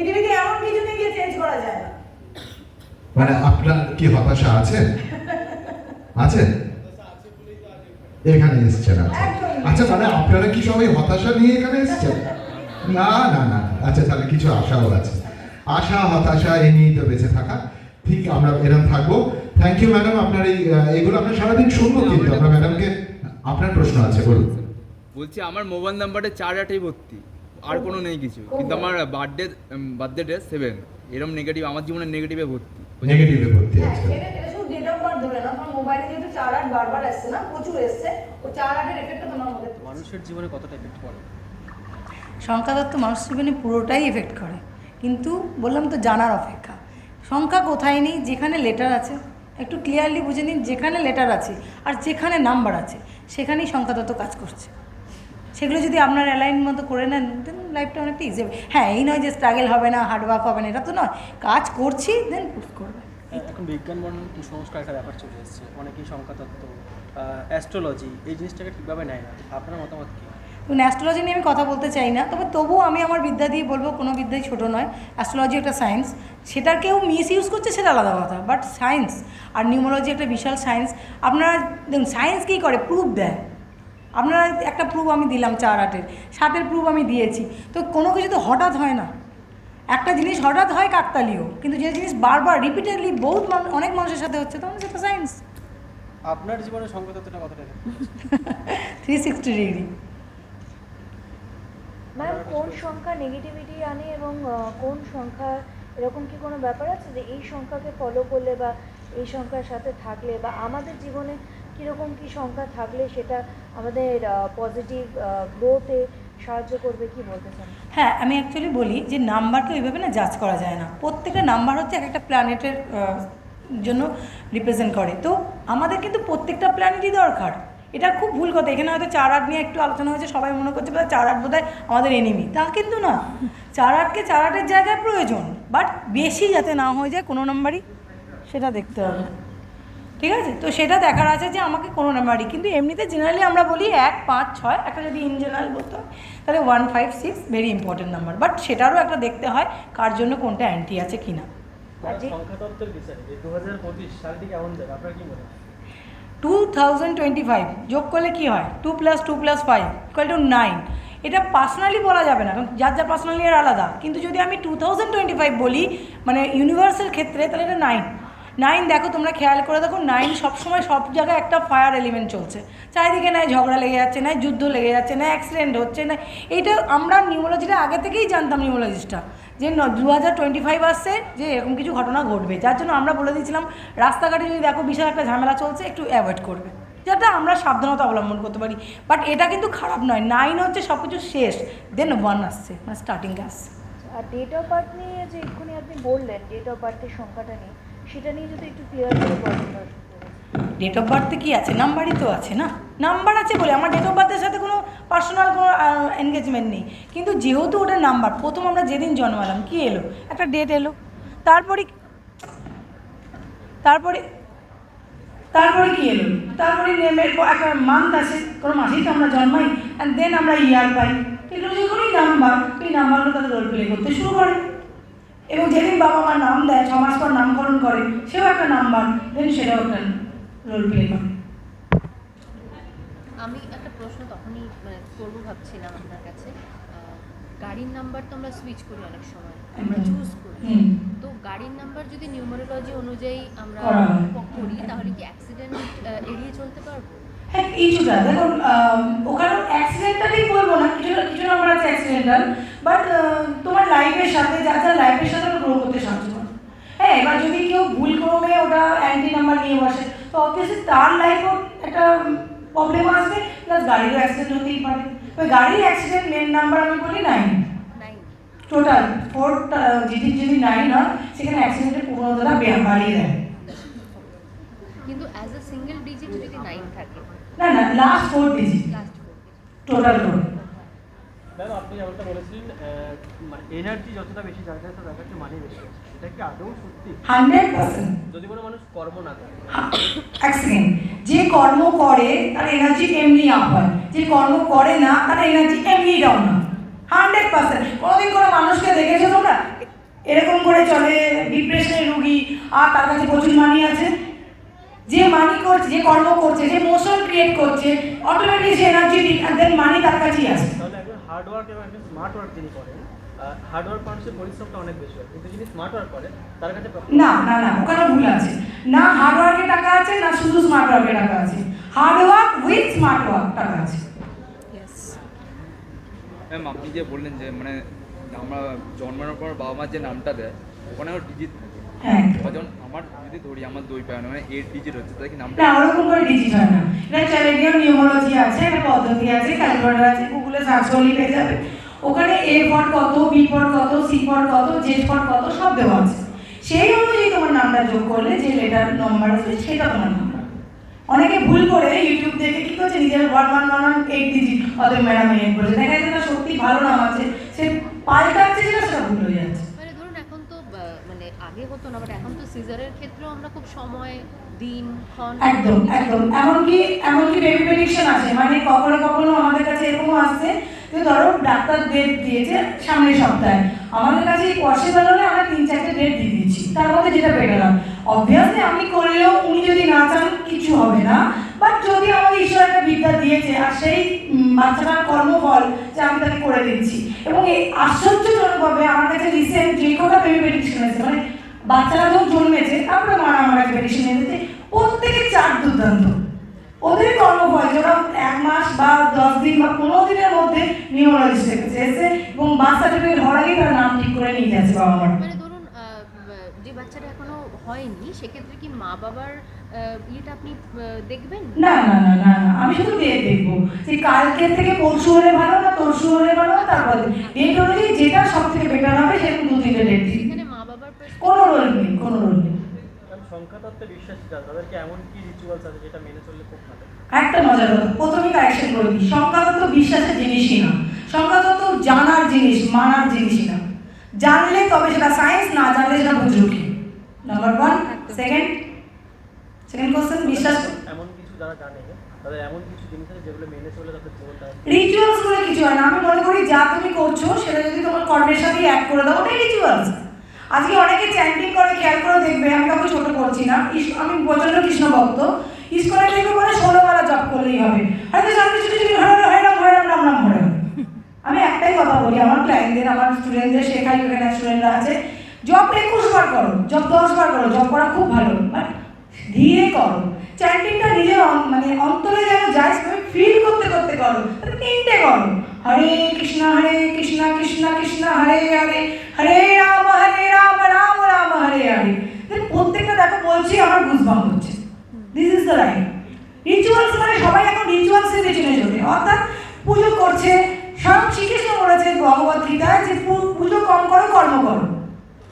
পৃথিবীতে এমন কিছু নেই যে চেঞ্জ করা যায় না। মানে আপনার কি হতাশা আছে? আছে? এখানে এসেছেন আচ্ছা। একদমই। আচ্ছা মানে আপনারা কি সবাই হতাশা নিয়ে এখানে এসেছেন? না না না আচ্ছা তাহলে কিছু আশাও আছে। আশা হতাশা এ নিয়েই তো বেঁচে থাকা। ঠিক আমরা এরকম থাকব। থ্যাংক ইউ ম্যাডাম আপনার এই এগুলো আমরা সারাদিন শুনব কিন্তু। আমরা ম্যাডামকে আপনার প্রশ্ন আছে বলুন। বলছি আমার মোবাইল নাম্বারটা চার আটেই ভর্তি আর কোনো নেই কিছু। কিন্তু আমার বার্থডে বার্থডে ডে সেভেন এরকম নেগেটিভ আমার জীবনে নেগেটিভে ভর্তি। নেগেটিভে ভর্তি হ্যাঁ, আছে পড়ছে। মানুষের জীবনে কতটা এফেক্ট পড়ে? সংখ্যা তত্ত্ব মানুষ জীবনে পুরোটাই এফেক্ট করে। কিন্তু বললাম তো জানার অপেক্ষা। সংখ্যা কোথায় নেই? যেখানে লেটার আছে। একটু ক্লিয়ারলি বুঝে নিন যেখানে লেটার আছে আর যেখানে নাম্বার আছে সেখানেই সংখ্যা তত্ত্ব কাজ করছে। সেগুলো যদি আপনার অ্যালাইন মতো করে নেন দেন লাইফটা অনেকটা ইজি হবে। হ্যাঁ এই নয় যে স্ট্রাগল হবে না হার্ডওয়ার্ক হবে না এটা তো নয়। কাজ করছি দেন করবে এখন বিজ্ঞান বর্ণন কুসংস্কার একটা ব্যাপার চলে এসেছে। অনেকেই সংখ্যাতত্ত্ব অ্যাস্ট্রোলজি এই জিনিসটাকে ঠিকভাবে নেয় না। আপনার মতামত কী? এবং অ্যাস্ট্রোলজি নিয়ে আমি কথা বলতে চাই না তবে তবুও আমি আমার বিদ্যা দিয়ে বলব কোনো বিদ্যাই ছোটো নয়। অ্যাস্ট্রোলজি একটা সায়েন্স সেটার কেউ মিস ইউজ করছে সেটা আলাদা কথা বাট সায়েন্স আর নিউমোলজি একটা বিশাল সায়েন্স আপনারা দেখুন সায়েন্স কী করে? প্রুফ দেয়। আপনারা একটা প্রুফ আমি দিলাম চার আটের সাতের প্রুফ আমি দিয়েছি। তো কোনো কিছু তো হঠাৎ হয় না। একটা জিনিস হঠাৎ হয় কাকতালীয় কিন্তু যে জিনিস বারবার রিপিটেডলি বহুত মানুষ অনেক মানুষের সাথে হচ্ছে তখন সেটা সায়েন্স আপনার জীবনে সংখ্যাতত্ত্বটা কতটা থ্রি সিক্সটি ডিগ্রি ম্যাম কোন সংখ্যা নেগেটিভিটি আনে এবং কোন সংখ্যা এরকম কি কোনো ব্যাপার আছে যে এই সংখ্যাকে ফলো করলে বা এই সংখ্যার সাথে থাকলে বা আমাদের জীবনে কীরকম কি সংখ্যা থাকলে সেটা আমাদের পজিটিভ গ্রোথে সাহায্য করবে কি বলতে চান? হ্যাঁ আমি অ্যাকচুয়ালি বলি যে নাম্বারকে ওইভাবে না জাজ করা যায় না। প্রত্যেকটা নাম্বার হচ্ছে এক একটা প্ল্যানেটের জন্য রিপ্রেজেন্ট করে। তো আমাদের কিন্তু প্রত্যেকটা প্ল্যানেটই দরকার। এটা খুব ভুল কথা। এখানে হয়তো চার আট নিয়ে একটু আলোচনা হয়েছে, সবাই মনে করছে চার আট বোধহয় আমাদের এনিমি তা কিন্তু না। চার আটকে চার আটের জায়গায় প্রয়োজন। বাট বেশি যাতে না হয়ে যায় কোনো নাম্বারই সেটা দেখতে হবে। ঠিক আছে? তো সেটা দেখার আছে যে আমাকে কোনো নাম্বারই কিন্তু এমনিতে জেনারেলি আমরা বলি এক পাঁচ ছয় একটা যদি ইন জেনারেল বলতে হয় তাহলে one five six very important number but সেটারও একটা দেখতে হয় কার জন্য কোনটা অ্যান্টি আছে কি না টু থাউজেন্ড টোয়েন্টি ফাইভ যোগ করলে কী হয়? Two plus two plus five equal to nine এটা পার্সোনালি বলা যাবে না কারণ যার যার পার্সোনালি আর আলাদা। কিন্তু যদি আমি টু থাউজেন্ড টোয়েন্টি ফাইভ বলি মানে ইউনিভার্সের ক্ষেত্রে তাহলে এটা নাইন নাইন দেখো, তোমরা খেয়াল করে দেখো নাইন সবসময় সব জায়গায় একটা ফায়ার এলিমেন্ট চলছে। চারিদিকে নাই ঝগড়া লেগে যাচ্ছে, নাই যুদ্ধ লেগে যাচ্ছে না অ্যাক্সিডেন্ট হচ্ছে না এইটা আমরা নিউমোলজিটা আগে থেকেই জানতাম নিউমোলজিস্টটা যে দু হাজার টোয়েন্টি ফাইভ আসছে, যে এরকম কিছু ঘটনা ঘটবে। যার জন্য আমরা বলে দিয়েছিলাম, রাস্তাঘাটে যদি দেখো বিশাল একটা ঝামেলা চলছে, একটু অ্যাভয়েড করবে। যাতে আমরা সাবধানতা অবলম্বন করতে পারি। বাট এটা কিন্তু খারাপ নয়। নাইন হচ্ছে সব কিছু শেষ। দেন ওয়ান আসছে মানে স্টার্টিং আসছে। আর ডেট অফ বার্থ নিয়ে যে এক্ষুনি আপনি বললেন ডেট অফ বার্থের সংখ্যাটা নিয়ে সেটা নিয়ে যদি একটু ক্লিয়ার করে বলেন। ডেট অফ বার্থে কি আছে? নাম্বারই তো আছে না? নাম্বার আছে বলে আমার ডেট অফ বার্থের সাথে কোনো পার্সোনাল কোনো এনগেজমেন্ট নেই। কিন্তু যেহেতু ওটা নাম্বার প্রথম আমরা যেদিন জন্মালাম, কি এলো? একটা ডেট এলো। তারপরে তারপরে তারপরে কি এলো? তারপরে নেমে একটা মান্থ আসে কোনো মাসেই তো আমরা জন্মাই অ্যান্ড দেন আমরা ইয়ার পাই। এগুলো যেগুলোই নাম্বার এই নাম্বারগুলো তাদের রোল প্লে করতে শুরু করে। এবং যেদিন বাবা মা নাম দেয় ছ মাস পর নামকরণ করে সেও একটা নাম্বার দেন সেটাও একটা রোল প্লে করে। আমি একটা প্রশ্ন তখনই মানে করব ভাবছিলাম আপনার কাছে। গাড়ির নাম্বার তো আমরা সুইচ করি অনেক সময় আমরা চুজ করি। তো গাড়ির নাম্বার যদি নিউমারোলজি অনুযায়ী আমরা করি তাহলে কি অ্যাক্সিডেন্ট এড়িয়ে চলতে পারব? হ্যাঁ কিছুটা দেখুন কিছুটা কিছু নাম্বার আছে অ্যাক্সিডেন্টাল বাট তোমার লাইফের সাথে যা যা লাইফের সাথে গ্রো করতে সাহায্য করে। হ্যাঁ এবার যদি কেউ ভুল ক্রমে ওটা অ্যান্টি নাম্বার নিয়ে বসে তো অবভিয়াসলি তার লাইফও একটা প্রবলেম আসবে প্লাস গাড়িরও অ্যাক্সিডেন্ট হতেই পারে। ওই গাড়ির অ্যাক্সিডেন্ট মেন নাম্বার আমি বলি নাইন টোটাল ফোর যদি যদি নাইন হয় সেখানে অ্যাক্সিডেন্টের প্রবণতাটা বাড়িয়ে দেয়। কিন্তু অ্যাজ এ সিঙ্গেল ডিজিট যদি নাইন থাকে? না না লাস্ট ফোর ডিজিট টোটাল করে ম্যাম আপনি যেমনটা বলেছিলেন মানে এনার্জি যতটা বেশি দরকার তত দেখাচ্ছে মানে বেশি এটা কি আদৌ সত্যি? হান্ড্রেড পার্সেন্ট যদি কোনো মানুষ কর্ম না করে। এক সেকেন্ড যে কর্ম করে তার এনার্জি এমনি আপ হয়। যে কর্ম করে না তার এনার্জি এমনি ডাউন হয়। হান্ড্রেড পার্সেন্ট কোনোদিন কোনো মানুষকে দেখেছ তোমরা? এরকম করে চলে ডিপ্রেশনের রুগী আর তার কাছে প্রচুর মানি আছে। যে মানি করছে যে কর্ম করছে যে মোশন ক্রিয়েট করছে অটোমেটিক সে অ্যান্ড দেন মানি তার কাছেই একজন হার্ড ওয়ার্ক এবং একজন স্মার্ট ওয়ার্ক যিনি করেন হার্ড ওয়ার্ক মানুষের পরিশ্রমটা অনেক বেশি হয়। কিন্তু যিনি স্মার্ট ওয়ার্ক করে তার কাছে না না না ওখানে ভুল আছে। না হার্ড টাকা আছে না শুধু স্মার্ট ওয়ার্কের টাকা আছে। Hard work with smart work টাকা আছে। ম্যাম আপনি যে বললেন যে মানে আমরা জন্মানোর পর বাবা মার যে নামটা দেয় ওখানে ডিজিট থাকে। হ্যাঁ। আমার যদি ধরি আমার দুই পায় মানে এইট ডিজিট হচ্ছে তাহলে কি নামটা না ওরকম করে ডিজিট হয় না। এটা চ্যালেঞ্জিয়াম নিউমোলজি আছে একটা পদ্ধতি আছে ক্যালকুলেটর আছে গুগলে সার্চ করলেই পেয়ে যাবে। ওখানে এ ফর কত বি ফর কত সি ফর কত জেড ফর কত, সব দেওয়া আছে। সেই অনুযায়ী তোমার নামটা যোগ করলে যে লেটার নম্বর আছে সেটা তোমার নাম্বার অনেকে ভুল করে ইউটিউব দেখে কি করছে, নিজের one one one one eight digit অতএব ম্যাডাম এইট বলেছে, দেখা যাচ্ছে না সত্যি ভালো নাম আছে, সে পাল্টাচ্ছে যেটা সেটা ভুল হয়ে যাচ্ছে। মানে ধরুন, এখন তো মানে আগে হতো না বাট এখন তো সিজারের ক্ষেত্রেও আমরা খুব সময় দিন, ক্ষণ। একদম একদম। এমনকি এমনকি বেবি প্রেডিকশন আছে। মানে কখনো কখনো আমাদের কাছে এরকমও আসছে যে ধরো ডাক্তার ডেট দিয়েছে সামনের সপ্তাহে। আমাদের কাছে পসিবল হলে আমরা তিন চারটে ডেট দিয়ে দিচ্ছি তার মধ্যে যেটা বেটার হয়। অবভিয়াসলি আমি করলেও উনি যদি না চান, কিছু হবে না। বাট যদি আমাদের ঈশ্বর একটা বিদ্যা দিয়েছে আর সেই বাচ্চাটার কর্মফল যে আমি তাকে করে দিচ্ছি এবং এই আশ্চর্যজনকভাবে আমার কাছে রিসেন্ট যে কটা বেবি প্রেডিকশন আছে মানে বাচ্চারা যখন জন্মেছে তারপরে মারা আমার কাছে প্রেডিকশন এনেছে প্রত্যেকে চার দুর্দান্ত। ওদের কর্মফল যেটা এক মাস বা দশ দিন বা পনেরো দিনের মধ্যে নিউমোলজিস্ট থেকে এসে এবং সার্টিফিকেট হওয়ার তার নাম ঠিক করে নিয়ে যাচ্ছে বাবা মার। মানে যে বাচ্চাটা এখনও হয়নি সেক্ষেত্রে কি মা বাবার ইয়েটা আপনি দেখবেন? না না না না না আমি শুধু ডেট দেখব যে কালকে থেকে পরশু হলে ভালো না তরশু হলে ভালো না তারপর। ডেট অনুযায়ী যেটা সব থেকে বেটার হবে সেরকম দু তিনটে ডেট দিই এখানে মা বাবার perspective- কোনো রোল নেই কোনো রোল নেই। মেনে একটা মজার কথা প্রথমেই কারেকশন করে দিই সংখ্যাতত্ত্ব বিশ্বাসের জিনিসই না। সংখ্যাতত্ত্ব জানার জিনিস মানার জিনিসই না। জানলে তবে সেটা সায়েন্স না জানলে সেটা বুঝুকি number one second second question বিশ্বাস এমন কিছু যারা জানে এমন কিছু জিনিস আছে যেগুলো মেনে চলে তাদের জীবনটা রিচুয়ালস বলে কিছু হয় না। আমি মনে করি যা তুমি করছ সেটা যদি তোমার সাথে অ্যাড করে দাও ওটাই রিচুয়ালস আজকে অনেকে চ্যান্টিং করে, খেয়াল করে দেখবে, আমি কাউকে ছোট করছি না। আমি প্রচণ্ড কৃষ্ণ ভক্ত। ইস্কনে দেখবে বলে ষোলোবেলা জপ করলেই হবে। হয়তো শান্তি ছুটি ছুটি হরে হরে হরে রাম রাম হরে আমি একটাই কথা বলি, আমার ক্লায়েন্টদের আমার স্টুডেন্টদের শেখাই এখানে স্টুডেন্টরা আছে জব একুশ বার করো জব দশ বার করো জব করা খুব ভালো ধীরে করো। চ্যান্টিংটা নিজের মানে অন্তরে যেন যায় ফিল করতে করতে করো তাহলে তিনটে করো। হরে কৃষ্ণ হরে কৃষ্ণ কৃষ্ণ কৃষ্ণ, হরে হরে হরে রাম হরে রাম রাম রাম, হরে হরে। প্রত্যেকটা দেখো বলছি, আমার গুজবাম হচ্ছে। This is the right rituals মানে সবাই এখন রিচুয়ালসের পেছনে চলে। অর্থাৎ পুজো করছে, স্বয়ং শ্রীকৃষ্ণ বলেছে ভগবত গীতায় যে পুজো কম করো, কর্ম করো।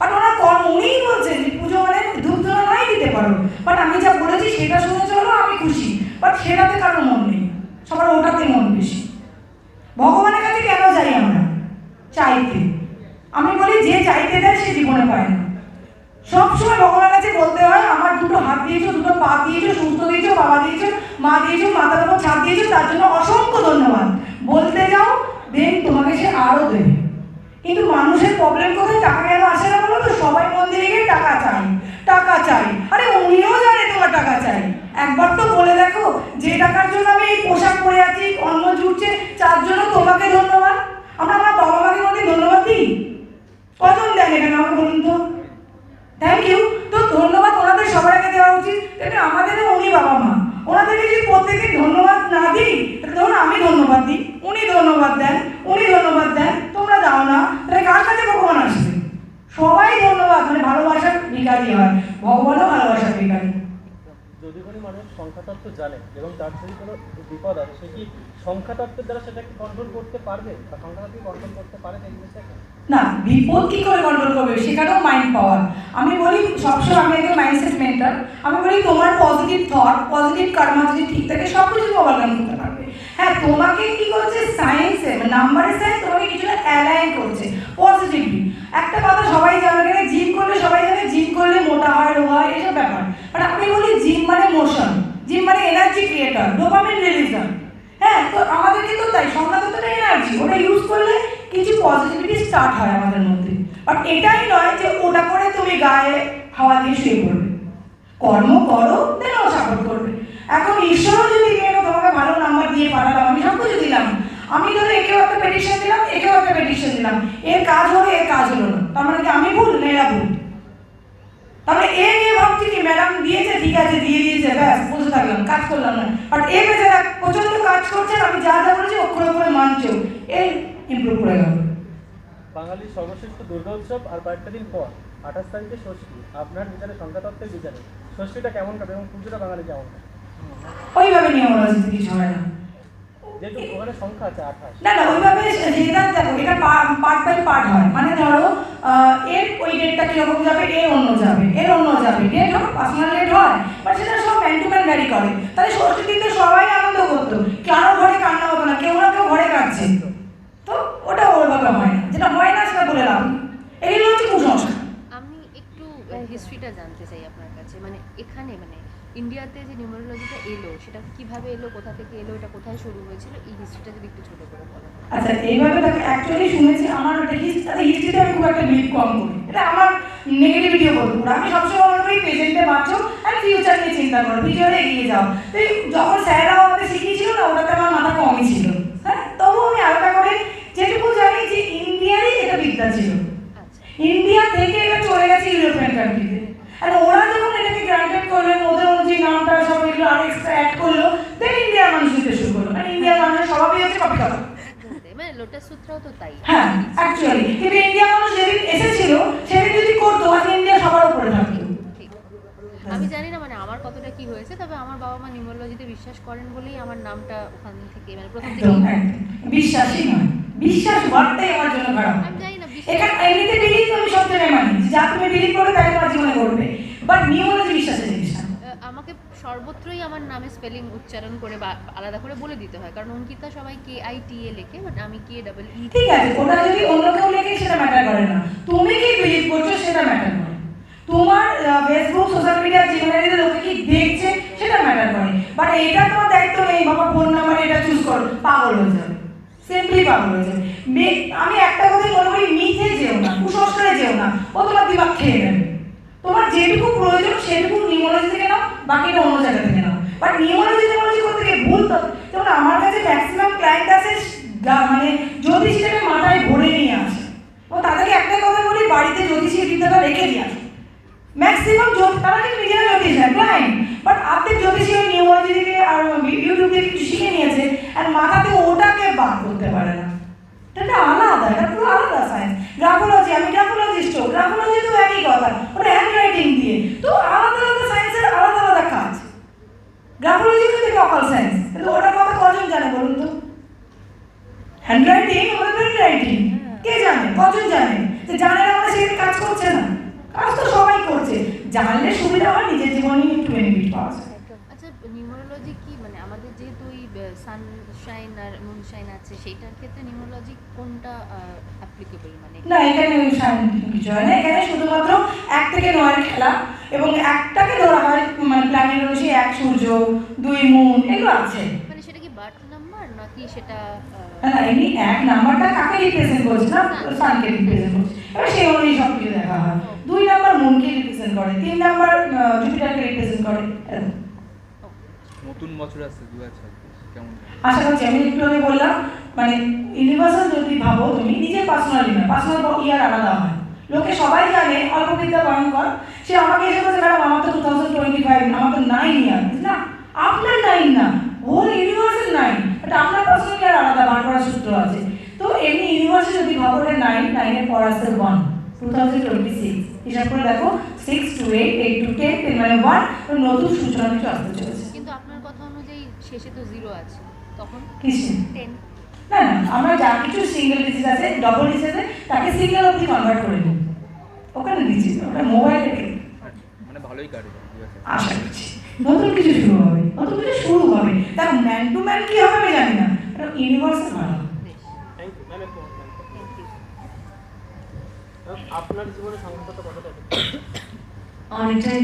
আর ওনার কর্ম, উনিই বলছেন যে পুজো মানে ধূপ ধুনো নয় দিতে পারো। বাট আমি যা বলেছি, সেটা শুনে চলো, আমি খুশি। বাট সেটাতে কারও মন নেই। সবার ওটাতে মন বেশি। ভগবানের কাছে কেন যাই আমরা? চাইতে। আমি বলি, যে চাইতে দেয় সে জীবনে পায় না। সবসময় ভগবানের কাছে বলতে হয়, আমার দুটো হাত দিয়েছ, দুটো পা দিয়েছ, সুস্থ দিয়েছ, বাবা দিয়েছ, মা দিয়েছ, মাথার উপর ছাদ দিয়েছ, তার জন্য অসংখ্য ধন্যবাদ। বলতে যাও, দেন তোমাকে সে আরও দেবে। কিন্তু মানুষের প্রবলেম কোথায়? টাকা কেন আসে না বলো তো? সবাই মন্দিরে গিয়ে টাকা চাই টাকা চাই আরে উনিও জানে তোমার টাকা চাই। একবার তো বলে দেখো, যে টাকার জন্য আমি এই পোশাক পরে আছি, অন্ন জুটছে তার জন্য তোমাকে ধন্যবাদ। আমরা আমার বাবা মাকে কোনোদিন ধন্যবাদ দিই? কজন দেন এখানে আমাকে বলুন তো? থ্যাংক ইউ তো ধন্যবাদ ওনাদের সবার আগে দেওয়া উচিত। তেমনি আমাদেরও উনি বাবা মা ওনাদেরকে যদি প্রত্যেকে ধন্যবাদ না দিই ধরুন আমি ধন্যবাদ দিই। উনি ধন্যবাদ দেন, উনি ধন্যবাদ দেন, তোমরা দাও না। তাহলে কার কাছে ভগবান আসবে? সবাই ধন্যবাদ। মানে ভালোবাসার ভিকারি হয়। ভগবানও ভালোবাসার কোনো মানুষ সংখ্যা তত্ত্ব জানে এবং তার যদি কোনো বিপদ আছে সে কি সংখ্যা তত্ত্বের দ্বারা সেটাকে কন্ট্রোল করতে পারবে? বা সংখ্যা তত্ত্ব কন্ট্রোল করতে পারে সেই জিনিসটাকে? না, বিপদ কি করে কন্ট্রোল করবে? সেখানেও মাইন্ড পাওয়ার আমি বলি, সবসময় আমি একজন মাইন্ডসেট মেন্টার আমি বলি, তোমার পজিটিভ থট পজিটিভ কর্মা যদি ঠিক থাকে সব কিছু ওভারকাম করতে পারবে। হ্যাঁ তোমাকে কি করছে? সায়েন্সে নাম্বারের সায়েন্স তোমাকে কিছুটা অ্যালাইন করছে পজিটিভলি একটা কথা সবাই জানে জিম করলে সবাই জানে জিম করলে মোটা হয় রোগা হয় এসব ব্যাপার। বাট আমি বলি জিম মানে মোশন জিম মানে এনার্জি ক্রিয়েটার ডোপামিন রিলিজ হয়, তো আমাদেরকে তো তাই সংখ্যা তো এনার্জি ওটা ইউজ করলে কিছু পজিটিভিটি স্টার্ট হয় আমাদের মধ্যে। বাট এটাই নয় যে ওটা করে তুমি গায়ে হাওয়া দিয়ে শুয়ে পড়বে। কর্ম করো দেন ও সাপোর্ট করবে। এখন ঈশ্বরও যদি মেয়েরা তোমাকে ভালো নাম্বার দিয়ে পাঠালাম আমি সব কিছু দিলাম। আমি ধরো একেও একটা পেটিশন দিলাম, একেও একটা পেটিশন দিলাম। এর কাজ হলো, এর কাজ হলো না। তার মানে কি আমি ভুল না এরা ভুল? তাহলে এ নিয়ে ভাবছি কি ম্যাডাম দিয়েছে ঠিক আছে দিয়ে দিয়েছে ব্যাস বসে থাকলাম কাজ করলাম না। বাট এ বেচারা প্রচণ্ড কাজ করছেন আমি যা যা বলেছি অক্ষরে অক্ষরে মানছেও। এই ইমপ্রুভ করে গেল। বাঙালির সর্বশ্রেষ্ঠ দুর্গা উৎসব আর কয়েকটা দিন পর আঠাশ তারিখে ষষ্ঠী আপনার বিচারে সংখ্যাতত্ত্বের বিচারে। ষষ্ঠীটা কেমন কাটে এবং পুজোটা বাঙালি কেমন ওইভাবে নিয়ম রাজনীতি কিছু হয় না যেহেতু ওখানে সংখ্যা আছে আঠাশ না না ওইভাবে যেটা দেখো এটা পার্ট বাই পার্ট হয়। মানে ধরো এর ওই ডেটটা কীরকম যাবে? এর অন্য যাবে। এর অন্য যাবে। ডেট হবে পার্সোনাল ডেট হয় বাট সেটা সব ম্যান টু ম্যান ভ্যারি করে। তাহলে ষষ্ঠীর দিন সবাই আনন্দ করতো। কারও ঘরে কান্না হতো না কেউ না কেউ ঘরে কাটছে তো ওটা ওইভাবে হয় না। যেটা হয় না সেটা বলে লাভ। এগুলো হচ্ছে কুসংস্কার। আমি একটু হিস্ট্রিটা জানতে চাই আপনার কাছে। মানে এখানে মানে ইন্ডিয়াতে যে নিউমারোলজিটা এলো সেটা কীভাবে এলো কোথা থেকে এলো এটা কোথায় শুরু হয়েছিল এই হিস্ট্রিটা যদি একটু ছোট করে বলেন। আচ্ছা এইভাবে তাকে অ্যাকচুয়ালি শুনেছি আমার ওটা হিস্ট্রি হিস্ট্রিতে আমি খুব একটা বিলিভ কম করি। এটা আমার নেগেটিভিটিও বলব না আমি সবসময় মনে করি প্রেজেন্টে বাঁচো আর ফিউচার নিয়ে চিন্তা করো ফিউচারে এগিয়ে যাও। তো যখন স্যাররাও আমাদের শিখিয়েছিল না ওটাতে আমার মাথা কমই ছিল। হ্যাঁ? তবুও আমি হালকা করে যেটুকু জানি যে ইন্ডিয়ারই এটা বিদ্যা ছিল। আচ্ছা। ইন্ডিয়া থেকে এটা চলে গেছে ইউরোপিয়ান কান্ট্রিতে আর ওরা যখন এটাকে গ্রান্টেড করলেন ওদের অনুযায়ী নামটা সব এগুলো আর এক্সট্রা অ্যাড করল দেন ইন্ডিয়ার মানুষ দিতে শুরু করল। কারণ ইন্ডিয়ার মানুষের স্বভাবই হচ্ছে কপি করা একদম তাই। মানে লোটাস সূত্রও তো তাই। হ্যাঁ অ্যাকচুয়ালি কিন্তু ইন্ডিয়া মানুষ যেদিন এসেছিল সেদিন যদি করতো আজ ইন্ডিয়া সবার উপরে থাকতো। ঠিক। আমি জানি না মানে আমার কতটা কি হয়েছে তবে আমার বাবা মা নিউমারোলজিতে বিশ্বাস করেন বলেই আমার নামটা ওখান থেকে মানে প্রথম থেকে বিশ্বাসই নয়। বিশ্বাস বাড়তেই আমার জন্য খারাপ। আমি জানি এখানে এমনিতে বিলিভ আমি জায়গায় মানি। যা তুমি বিলিভ করবে তাই তোমার জীবনে ঘটবে। বাট নিউমোলজি বিশ্বাসের জিনিস আমাকে সর্বত্রই আমার নামে স্পেলিং উচ্চারণ করে আলাদা করে বলে দিতে হয়। কারণ অঙ্কিতা সবাই কে আই টি এ লেখে বাট আমি কে ডাবল ই ঠিক আছে ওটা যদি অন্য কেউ লেখে সেটা ম্যাটার করে না। তুমি কি বিলিভ করছ সেটা ম্যাটার করে। তোমার ফেসবুক সোশ্যাল মিডিয়া জীবনে লোকে কি দেখছে সেটা ম্যাটার করে। বাট এটা তোমার দায়িত্ব নেই বাবা ফোন নাম্বার এটা চুজ করো। পাগল হয়ে যাবে। সিম্পলি পাগল হয়ে যাবে। আমি একটা কথাই মনে করি মিথে যেও না কুসংস্কারে যেও না ও তোমার দিমাগ খেয়ে নেবে তোমার যেটুকু প্রয়োজন সেটুকু নিউমোলজি থেকে নাও বাকিটা অন্য জায়গা থেকে নাও। বাট নিউমোলজি নিউমোলজি করতে গিয়ে ভুল তো। যেমন আমার কাছে ম্যাক্সিমাম ক্লায়েন্ট আছে মানে জ্যোতিষীটাকে মাথায় ভরে নিয়ে আসে। ও তাদেরকে একটা কথা বলি, বাড়িতে জ্যোতিষী বিদ্যাটা রেখে দিয়ে আসে। ম্যাক্সিমাম তারা কিন্তু নিজেরা জ্যোতিষ হয় ক্লায়েন্ট বাট অর্ধেক জ্যোতিষী ওই নিউমোলজি থেকে আর ইউটিউব থেকে কিছু শিখে নিয়েছে আর মাথাতে ওটাকে বার করতে পারে না। এটা আলাদা এটা পুরো আলাদা সায়েন্স গ্রাফোলজি আমি গ্রাফোলজিস্ট গ্রাফোলজি তো একই কথা ওটা হ্যান্ড রাইটিং দিয়ে তো আলাদা আলাদা সায়েন্সের আলাদা আলাদা কাজ গ্রাফোলজি কিন্তু অকাল সায়েন্স কিন্তু ওটার কথা কজন জানে বলুন তো হ্যান্ড রাইটিং ওটা প্রিন্ট রাইটিং কে জানে কজন জানে যে জানে না মানে সেখানে কাজ করছে না। কাজ তো সবাই করছে। জানলে সুবিধা হয় নিজের জীবনে একটু বেনিফিট পাওয়া যায়। আচ্ছা নিউমারোলজি কি? মানে আমাদের যেহেতু ওই সানশাইন আর মুনশাইন আছে সেইটার ক্ষেত্রে নিউমারোলজি কোনটা অ্যাপ্লিকেবল মানে না এখানে সায়েন্টিফিক কিছু হয় না। এখানে শুধুমাত্র এক থেকে নয়ের খেলা এবং একটাকে ধরা হয় মানে প্ল্যানেট অনুযায়ী এক সূর্য দুই মুন এগুলো আছে। মানে সেটা কি বার্থ নাম্বার নাকি সেটা না না, এমনি এক নাম্বারটা কাকে রিপ্রেজেন্ট করছে না? সানকে রিপ্রেজেন্ট করছে। এবার সেই অনুযায়ী সব কিছু দেখা হয়। দুই নাম্বার মুনকে রিপ্রেজেন্ট করে তিন নাম্বার জুপিটারকে রিপ্রেজেন্ট করে। নতুন বছর আসছে দু আশা করছি আমি একটু আগে বললাম মানে ইউনিভার্সাল যদি ভাবো তুমি নিজের পার্সোনালি না পার্সোনাল ইয়ার আলাদা হয়। লোকে সবাই জানে অল্প বিদ্যা ভয়ঙ্কর সে আমাকে এসে বলছে ম্যাডাম আমার তো টু থাউজেন্ড টোয়েন্টি ফাইভ আমার তো নাইন ইয়ার না আপনার নাইন না হোল ইউনিভার্সের নাইন এটা আপনার পার্সোনাল ইয়ার আলাদা বার করার সূত্র আছে। তো এমনি ইউনিভার্সে যদি ভাবো নাইন নাইনের পর আসছে one two thousand twenty six হিসাব করে দেখো six two eight eight two ten মানে ওয়ান নতুন সূচনা কিছু আসতে চলেছে। কিন্তু আপনার কথা অনুযায়ী শেষে তো জিরো আছে। তখন কিসে? টেন না না আমরা যা কিছু সিঙ্গেল ডিজিজ আছে ডবল ডিজিজ আছে তাকে সিঙ্গেল অবধি কনভার্ট করে নিই। ওখানে দিচ্ছি ওটা মোবাইলে মানে ভালোই আশা করছি। নতুন কিছু শুরু হবে নতুন কিছু শুরু হবে। তার ম্যান টু ম্যান কি হবে আমি জানি না। ইউনিভার্সাল ভালো আপনার জীবনে সংখ্যাতত্ত্ব কতটা অনেকটাই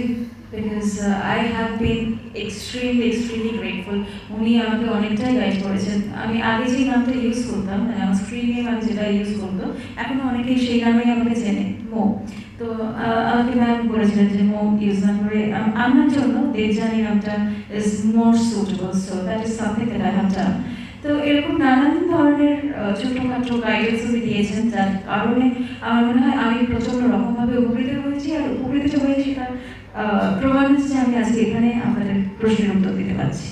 because I have been extremely extremely grateful উনি আমাকে অনেকটাই গাইড করেছেন। আমি আগে যে নামটা ইউজ করতাম মানে আমার স্ক্রিন নেম আমি যেটা ইউজ করতো এখনও অনেকেই সেই নামেই আমাকে চেনে। মো। তো আমাকে ম্যাম বলেছিলেন যে, মো ইউজ না করে আমার জন্য দেবজানি নামটা is more suitable so that is something that I have done তো এরকম নানান ধরনের ছোটখাটো গাইডেন্স উনি দিয়েছেন, যার কারণে আমার মনে হয় আমি প্রচণ্ড রকমভাবে উপকৃত হয়েছি। আর উপকৃত হয়ে সেটা প্রমাণ হচ্ছে যে আমি আজকে এখানে আপনাদের প্রশ্নের উত্তর দিতে পারছি।